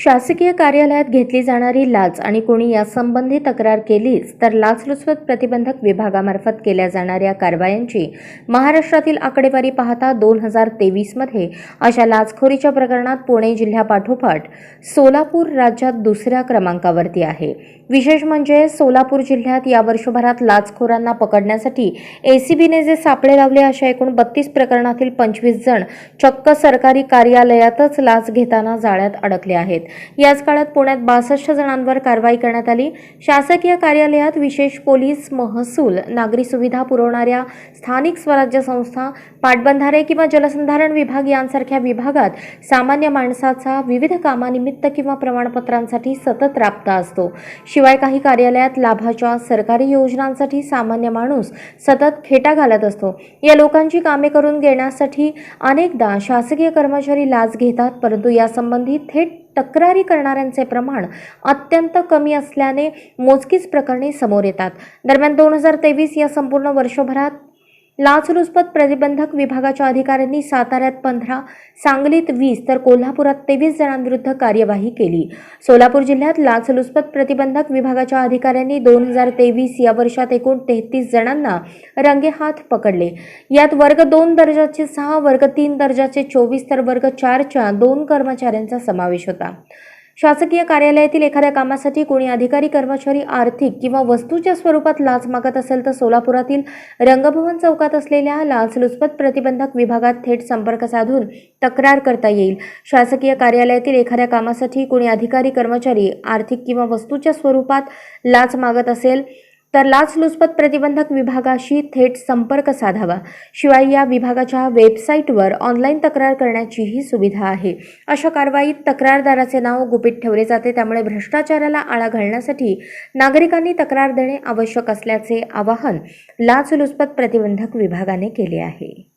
शासकीय कार्यालयात घेतली जाणारी लाच आणि कोणी यासंबंधी तक्रार केलीच तर लाचलुचपत प्रतिबंधक विभागामार्फत केल्या जाणाऱ्या कारवायांची महाराष्ट्रातील आकडेवारी पाहता दोन हजार तेवीसमध्ये अशा लाचखोरीच्या प्रकरणात पुणे जिल्ह्यापाठोपाठ सोलापूर राज्यात दुसऱ्या क्रमांकावरती आहे. विशेष म्हणजे सोलापूर जिल्ह्यात या वर्षभरात लाचखोरांना पकडण्यासाठी एसीबीने जे सापळे लावले अशा एकूण बत्तीस प्रकरणातील पंचवीस जण चक्क सरकारी कार्यालयातच लाच घेताना जाळ्यात अडकले आहेत. याच काळात पुण्यात बासष्ट जणांवर कारवाई करण्यात आली. शासकीय कार्यालयात विशेष पोलीस महसूल नागरी सुविधा पुरवणाऱ्या स्थानिक स्वराज्य संस्था पाटबंधारे किंवा जलसंधारण विभाग यांसारख्या विभागात सामान्य माणसाचा विविध कामानिमित्त किंवा प्रमाणपत्रांसाठी सतत राबता असतो. शिवाय काही कार्यालयात लाभाच्या सरकारी योजनांसाठी सामान्य माणूस सतत खेटा घालत असतो. या लोकांची कामे करून घेण्यासाठी अनेकदा शासकीय कर्मचारी लाच घेतात परंतु यासंबंधी थेट तक्रारी करणाऱ्यांचे प्रमाण अत्यंत कमी असल्याने मोजकीच प्रकरणे समोर येतात. दरम्यान दोन हजार तेवीस या संपूर्ण वर्षभरात लाचलुचपत प्रतिबंधक विभागाच्या अधिकाऱ्यांनी साताऱ्यात पंधरा सांगलीत वीस तर कोल्हापुरात तेवीस जणांविरुद्ध कार्यवाही केली. सोलापूर जिल्ह्यात लाचलुचपत प्रतिबंधक विभागाच्या अधिकाऱ्यांनी दोन हजार तेवीस या वर्षात एकूण तेहतीस जणांना रंगेहात पकडले. यात वर्ग दोन दर्जाचे सहा वर्ग तीन दर्जाचे चोवीस तर वर्ग चारच्या दोन कर्मचाऱ्यांचा समावेश होता. शासकीय कार्यालयातील एखाद्या कामासाठी कोणी अधिकारी कर्मचारी आर्थिक किंवा वस्तूच्या स्वरूपात लाच मागत असेल तर सोलापुरातील रंगभवन चौकात असलेल्या लाचलुचपत प्रतिबंधक विभागात थेट संपर्क साधून तक्रार करता येईल. शासकीय कार्यालयातील एखाद्या कामासाठी कोणी अधिकारी कर्मचारी आर्थिक किंवा वस्तूच्या स्वरूपात लाच मागत असेल तर लाचलुचपत प्रतिबंधक विभागाशी थेट संपर्क साधावा. शिवाय या विभागाच्या वेबसाईटवर ऑनलाईन तक्रार करण्याचीही सुविधा आहे. अशा कारवाईत तक्रारदाराचे नाव गुपित ठेवले जाते. त्यामुळे भ्रष्टाचाराला आळा घालण्यासाठी नागरिकांनी तक्रार देणे आवश्यक असल्याचे आवाहन लाचलुचपत प्रतिबंधक विभागाने केले आहे.